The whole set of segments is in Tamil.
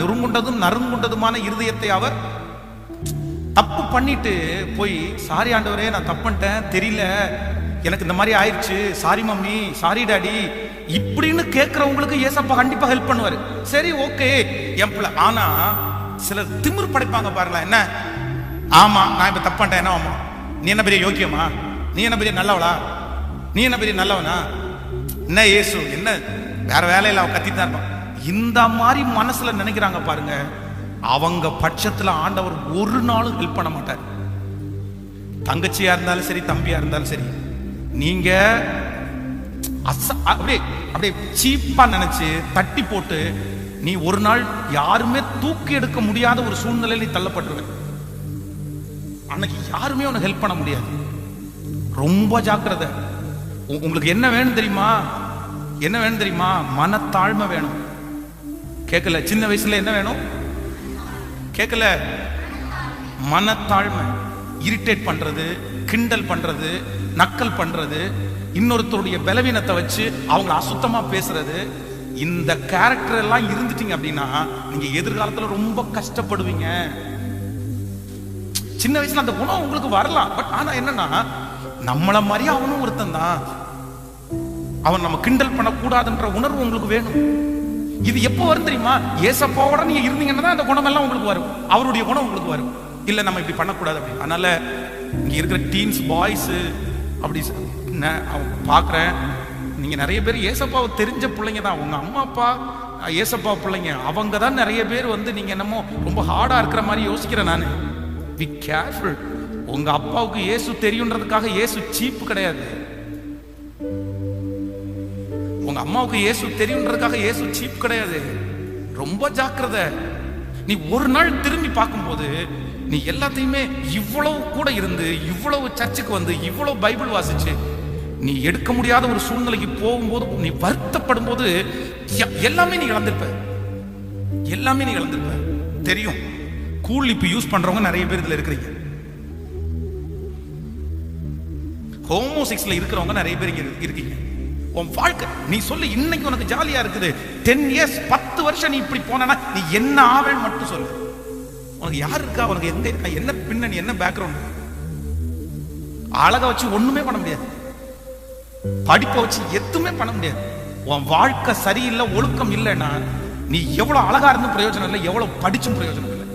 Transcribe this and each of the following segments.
நெருங்குண்டதும் நறுங்குண்டதுமான இருதயத்தை அவர் தப்பு பண்ணிட்டு போய் சாரி ஆண்டவரே நான் தப்பு பண்ணிட்டேன் தெரியல. எனக்கு இந்த மாதிரி ஆயிடுச்சு. Sorry mummy sorry daddy. இப்படின்னு கேட்குறவங்களுக்கு ஏசப்பா கண்டிப்பா ஹெல்ப் பண்ணுவாரு. சரி ஓகே. என் பிள்ளை ஆனா சிலர் திமிர் படைப்பாங்க பாருங்களேன். என்ன? ஆமா நான் இப்ப தப்பு பண்ணிட்டேன். என்ன ஆமா நீ என்ன பெரிய யோக்கியமா? நீ என்ன பெரிய நல்லவளா? நீ என்ன பெரிய நல்லவனா? என்ன ஏசு என்ன? வேற வேலையில அவன் கத்திட்டு தான் இருப்பான். இந்த மாதிரி மனசுல நினைக்கிறாங்க பாருங்க. அவங்க பட்சத்துல ஆண்டவர் ஒரு நாளும் ஹெல்ப் பண்ண மாட்டார். தங்கச்சியா இருந்தாலும் சரி தம்பியா இருந்தாலும் சரி நீங்க அப்படியே அப்படியே சீப்பா நினைச்சு தட்டி போட்டு நீ ஒரு நாள் யாருமே தூக்கி எடுக்க முடியாத ஒரு சூழ்நிலையில் நீ தள்ளப்பட்டுருவ. அன்னைக்கு யாருமே உனக்கு ஹெல்ப் பண்ண முடியாது. ரொம்ப ஜாக்கிரதை. உங்களுக்கு என்ன வேணும் தெரியுமா? என்ன வேணும் தெரியுமா? மனத்தாழ்மை வேணும். கேட்கல சின்ன வயசுல என்ன வேணும்? கேட்கல மனத்தாழ்மை. இரிட்டேட் பண்றது கிண்டல் பண்றது நக்கல் பண்றது இன்னொருத்தருடைய பலவீனத்தை வச்சு அவங்க அசுத்தமா பேசுறது இந்த கேரக்டர் எல்லாம் இருந்துட்டீங்க அப்படின்னா நீங்க எதிர்காலத்துல ரொம்ப கஷ்டப்படுவீங்க. சின்ன வயசுல அந்த குணம் உங்களுக்கு வரலாம். பட் ஆனா என்னன்னா நம்மள மாதிரி அவனும் ஒருத்தன் தான். அவன் நம்ம கிண்டல் பண்ணக்கூடாதுன்ற உணர்வு உங்களுக்கு வேணும். இது எப்போ வரும் தெரியுமா? ஏசப்பாவோட நீங்க இருந்தீங்கன்னா தான் அந்த குணம் எல்லாம் உங்களுக்கு வரும். அவருடைய குணம் உங்களுக்கு வரும். இல்ல நம்ம இப்படி பண்ணக்கூடாது அப்படி அதனால இங்க இருக்கிற டீன்ஸ் பாய்ஸ் அப்படி ச- பார்க்குறேன் நீங்க நிறைய பேர் ஏசப்பாவை தெரிஞ்ச பிள்ளைங்க தான். உங்க அம்மா அப்பா ஏசப்பா பிள்ளைங்க அவங்க தான் நிறைய பேர் வந்து நீங்க என்னமோ ரொம்ப ஹார்டா இருக்கிற மாதிரி யோசிக்கிறேன் நான். பி கேர்ஃபுல் உங்க அப்பாவுக்கு இயேசு தெரியுன்றதுக்காக இயேசு சீப்பு கிடையாது. உங்க அம்மாவுக்கு இயேசு தெரியுன்றதுக்காக இயேசு சீப் கிடையாது. ரொம்ப ஜாக்கிரதை. நீ ஒரு நாள் திரும்பி பார்க்கும்போது நீ எல்லாத்தையுமே இவ்வளவு கூட இருந்து இவ்வளவு சர்ச்சுக்கு வந்து இவ்வளவு பைபிள் வாசிச்சு நீ எடுக்க முடியாத ஒரு சூழ்நிலைக்கு போகும்போது நீ வருத்தப்படும் போது எல்லாமே நீ இழந்திருப்ப. எல்லாமே நீ இழந்திருப்ப. தெரியும். கூல் இப்ப யூஸ் பண்றவங்க நிறைய பேர் இதுல இருக்கிறீங்க. ஹோமோசிக்ஸ்ல இருக்கிறவங்க நிறைய பேர் இருக்கீங்க. உன் வாழ்க்கை நீ சொல்லு இன்னைக்கு உனக்கு ஜாலியா இருக்குது. டென் இயர்ஸ் பத்து வருஷம் நீ இப்படி போனா நீ என்ன ஆவேன்னு மட்டும் சொல்லு. உனக்கு யார் இருக்கா? உனக்கு எங்க இருக்கா? என்ன பின்னணி என்ன பேக்ரவுண்ட் அழகை வச்சு ஒண்ணுமே பண்ண முடியாது. படிப்பை வச்சு எதுவுமே பண்ண முடியாது. உன் வாழ்க்கை சரியில்லை ஒழுக்கம் இல்லைன்னா நீ எவ்வளவு அழகா இருந்தும் பிரயோஜனம் இல்லை எவ்வளவு படிச்சும் பிரயோஜனம் இல்லை.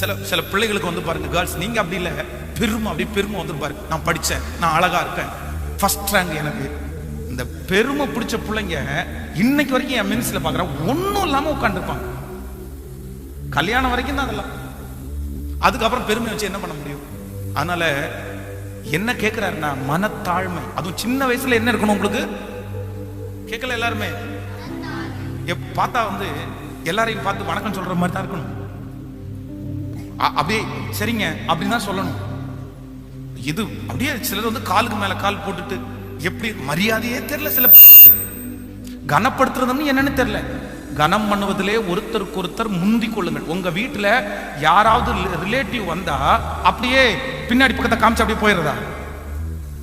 சில சில பிள்ளைகளுக்கு வந்து பாருங்க கேர்ள்ஸ் நீங்க அப்படி இல்லை. பெருமை அப்படி பெருமை வந்து பாருங்க. நான் படிச்சேன் நான் அழகா இருக்கேன். ஃபர்ஸ்ட் ரேங்க் எனக்கு. இந்த பெருமை பிடிச்ச பிள்ளைங்க இன்னைக்கு வரைக்கும் என் மினிஸ்ல பாக்குறேன். ஒன்றும் இல்லாம உட்காந்துருப்பாங்க கல்யாணம் வரைக்கும் தான் அதெல்லாம். அதுக்கப்புறம் பெருமை வச்சு என்ன பண்ண முடியும்? அதனால என்ன கேட்கிறாருன்னா மனத்தாழ்மை. அதுவும் சின்ன வயசுல என்ன இருக்கணும் உங்களுக்கு? கேட்கல எல்லாருமே? பார்த்தா வந்து எல்லாரையும் பார்த்து வணக்கம் சொல்ற மாதிரி தான் இருக்கணும். அ- அப்படியே சரிங்க அப்படின்னு தான் சொல்லணும். இது அப்படியே சிலர் வந்து காலுக்கு மேல கால் போட்டுட்டு எப்படி மரியாதையே தெரியல சில கனப்படுத்துறதுன்னு என்னன்னு தெரியல. கனம் பண்ணுவதிலே ஒருத்தருக்கு ஒருத்தர் முந்தி கொள்ளுங்கள். உங்க வீட்டுல யாராவது ரிலேட்டிவ் வந்தா அப்படியே பின்னாடி பக்கத்தை காமிச்சு அப்படியே போயிடுறதா?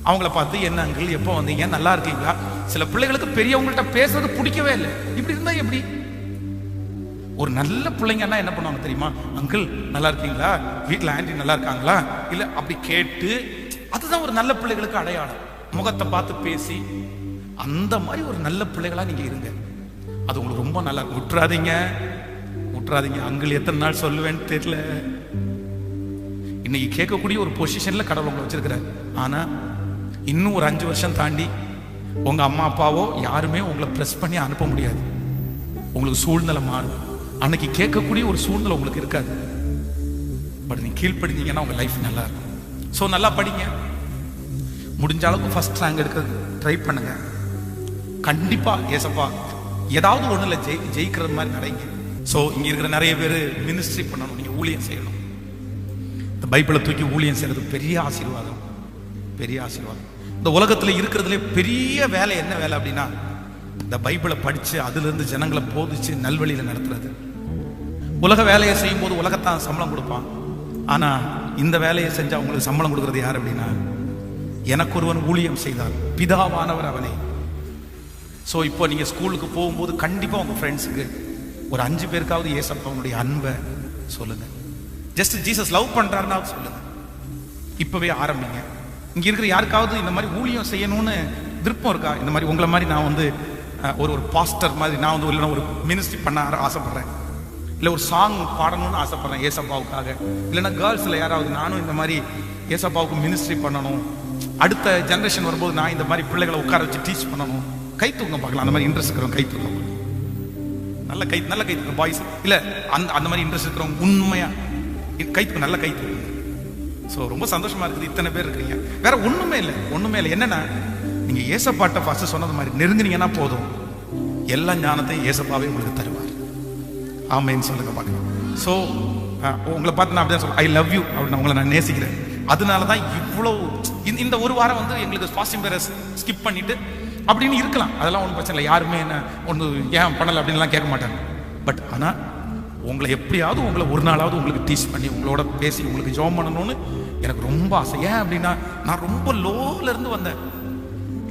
அவங்கள பார்த்து என்ன அங்கிள் எப்போ வந்தீங்க? நல்லா இருக்கீங்களா? சில பிள்ளைகளுக்கு பெரியவங்கள்ட்ட பேசுறது பிடிக்கவே இல்லை. இப்படி இருந்தா எப்படி? ஒரு நல்ல பிள்ளைங்கன்னா என்ன பண்ணுவாங்க தெரியுமா? அங்கிள் நல்லா இருக்கீங்களா? வீட்டில் ஆண்டி நல்லா இருக்காங்களா? இல்லை அப்படி கேட்டு அதுதான் ஒரு நல்ல பிள்ளைகளுக்கு அடையாளம். முகத்தை பார்த்து பேசி அந்த மாதிரி ஒரு நல்ல பிள்ளைகளாக நீங்கள் இருங்க. அது உங்களுக்கு ரொம்ப நல்லா இருக்கும். விட்டுறாதீங்க விட்டுறாதீங்க அங்கிள் எத்தனை நாள் சொல்லுவேன்னு தெரியல. இன்னைக்கு கேட்கக்கூடிய ஒரு பொசிஷனில் கடவுள் உங்களை வச்சிருக்கிறார். ஆனால் இன்னும் ஒரு அஞ்சு வருஷம் தாண்டி உங்கள் அம்மா அப்பாவோ யாருமே உங்களை ப்ரெஸ் பண்ணி அனுப்ப முடியாது. உங்களுக்கு சூழ்நிலை மாறும். அன்னைக்கு கேட்கக்கூடிய ஒரு சூழ்நிலை உங்களுக்கு இருக்காது. பட் நீங்க கீழ்ப்படிஞ்சீங்கன்னா உங்க லைஃப் நல்லா இருக்கும். ஸோ நல்லா படிங்க. முடிஞ்ச அளவுக்கு ஃபர்ஸ்ட் ரேங்க் எடுக்கிறது ட்ரை பண்ணுங்க. கண்டிப்பா ஏசப்பா ஏதாவது ஒண்ணுல ஜெயி ஜெயிக்கிறது மாதிரி நடைங்க. ஸோ இங்க இருக்கிற நிறைய பேர் மினிஸ்ட்ரி பண்ணணும். நீங்க ஊழியம் செய்யணும். இந்த பைபிளை தூக்கி ஊழியம் செய்யறது பெரிய ஆசீர்வாதம். பெரிய ஆசீர்வாதம். இந்த உலகத்துல இருக்கிறதுலே பெரிய வேலை என்ன வேலை அப்படின்னா இந்த பைபிளை படிச்சு அதுல இருந்து ஜனங்களை போதிச்சு நல்வழியில நடத்துறது. உலக வேலையை செய்யும் போது உலகத்தான் சம்பளம் கொடுப்பான். ஆனா இந்த வேலையை செஞ்சா அவங்களுக்கு சம்பளம் கொடுக்கறது யார் அப்படின்னா எனக்கு ஒருவன் ஊழியம் செய்தார் பிதாவானவர் அவனே. ஸோ இப்போ நீங்க ஸ்கூலுக்கு போகும்போது கண்டிப்பா உங்க ஃப்ரெண்ட்ஸுக்கு ஒரு அஞ்சு பேருக்காவது ஏசப்பாவுடைய அன்பை சொல்லுங்க. ஜஸ்ட் ஜீசஸ் லவ் பண்றாருன்னா சொல்லுங்க. இப்பவே ஆரம்பிங்க. இங்க இருக்கிற யாருக்காவது இந்த மாதிரி ஊழியம் செய்யணும்னு விருப்பம் இருக்கா? இந்த மாதிரி உங்களை மாதிரி நான் வந்து ஒரு ஒரு பாஸ்டர் மாதிரி நான் வந்து இல்லைன்னா ஒரு மினிஸ்ட்ரி பண்ண ஆசைப்படுறேன். இல்லை ஒரு சாங் பாடணும்னு ஆசைப்பட்றேன் ஏசப்பாவுக்காக. இல்லைன்னா கேர்ள்ஸில் யாராவது நானும் இந்த மாதிரி ஏசப்பாவுக்கு மினிஸ்ட்ரி பண்ணணும். அடுத்த ஜென்ரேஷன் வரும்போது நான் இந்த மாதிரி பிள்ளைகளை உட்கார வச்சு டீச் பண்ணணும். கை தூங்க பார்க்கலாம். அந்த மாதிரி இன்ட்ரெஸ்ட் இருக்கிறவங்க கை தூங்க நல்ல கை நல்ல கை தூக்கம். பாய்ஸ் இல்லை அந்த அந்த மாதிரி இன்ட்ரெஸ்ட் இருக்கிறவங்க உண்மையாக கை நல்ல கை தூக்கம். ஸோ ரொம்ப சந்தோஷமா இருக்குது. இத்தனை பேர் இருக்கிறீங்க. வேற ஒண்ணுமே இல்லை. ஒண்ணுமே இல்லை. என்னன்னா நீங்க ஏசப்பாட்ட ஃபர்ஸ்ட் சொன்னது மாதிரி நெருங்கினீங்கன்னா போதும். எல்லா ஞானத்தையும் ஏசப்பாவே உங்களுக்கு தருவார். ஆமைன்னு சொல்லுங்க பார்க்கலாம். ஸோ உங்களை பார்த்து நான் அப்படிதான் சொல்ல ஐ லவ் யூ அப்படின்னு உங்களை நான் நேசிக்கிறேன். அதனால தான் இவ்வளோ இந்த- இந்த ஒரு வாரம் வந்து எங்களுக்கு ஃபாஸ்டிங் பேரை ஸ்கிப் பண்ணிட்டு அப்படின்னு இருக்கலாம். அதெல்லாம் ஒன்றும் பிரச்சனை இல்லை. யாருமே என்ன ஒன்று ஏன் பண்ணலை அப்படின்லாம் கேட்க மாட்டாங்க. பட் ஆனால் உங்களை எப்படியாவது உங்களை ஒரு நாளாவது உங்களுக்கு டீச் பண்ணி உங்களோட பேசி உங்களுக்கு ஜாம் பண்ணணும்னு எனக்கு ரொம்ப ஆசை. ஏன் அப்படின்னா நான் ரொம்ப லோலேருந்து வந்தேன்.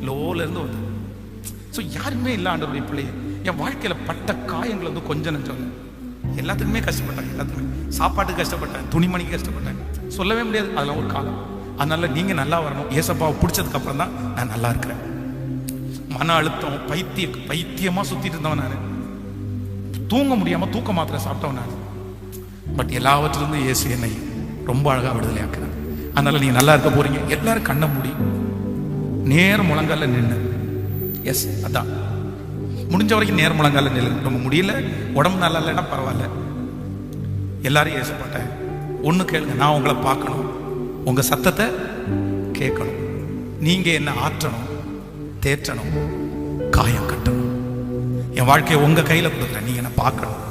லோலேருந்து வந்தேன். ஸோ யாருமே இல்லை ஆண்டவருடைய பிள்ளைய. என் வாழ்க்கையில் பட்ட காயங்கள் வந்து கொஞ்சம் நஞ்சம். எல்லாத்துக்குமே கஷ்டப்பட்டேன் எல்லாத்துக்குமே. சாப்பாட்டுக்கு கஷ்டப்பட்டேன் துணிமணிக்கு கஷ்டப்பட்டேன் சொல்லவே முடியாது அதெல்லாம் ஒரு காலம். அதனால நீங்க நல்லா வரணும். ஏசப்பாவை பிடிச்சதுக்கு அப்புறம் தான் நான் நல்லா இருக்கிறேன். மன அழுத்தம் பைத்திய பைத்தியமா சுத்திட்டு இருந்தவன் நான். தூங்க முடியாம தூக்க மாத்திரை சாப்பிட்டவன் நான். பட் எல்லாவற்றிலிருந்து இயேசு என்னை ரொம்ப அழகா விடுதலை ஆக்குறார் அதனால நீங்க நல்லா இருக்க போறீங்க. எல்லாரும் கண்ணை மூடி நேர் முழங்கால நின்று எஸ் அதான். முடிஞ்ச வரைக்கும் நேர் முழங்கால நில்லு. ரொம்ப முடியல. உடம்பு நல்லா இல்லைன்னா பரவாயில்ல. எல்லாரும் ஏசப்பட்டேன் ஒன்று கேளுங்க நான் உங்களை பார்க்கணும். உங்கள் சத்தத்தை கேட்கணும். நீங்கள் என்ன ஆற்றணும் தேற்றணும் காயம் கட்டணும். என் வாழ்க்கையை உங்கள் கையில் கொடுக்குறேன். நீங்கள் என்ன பார்க்கணும்.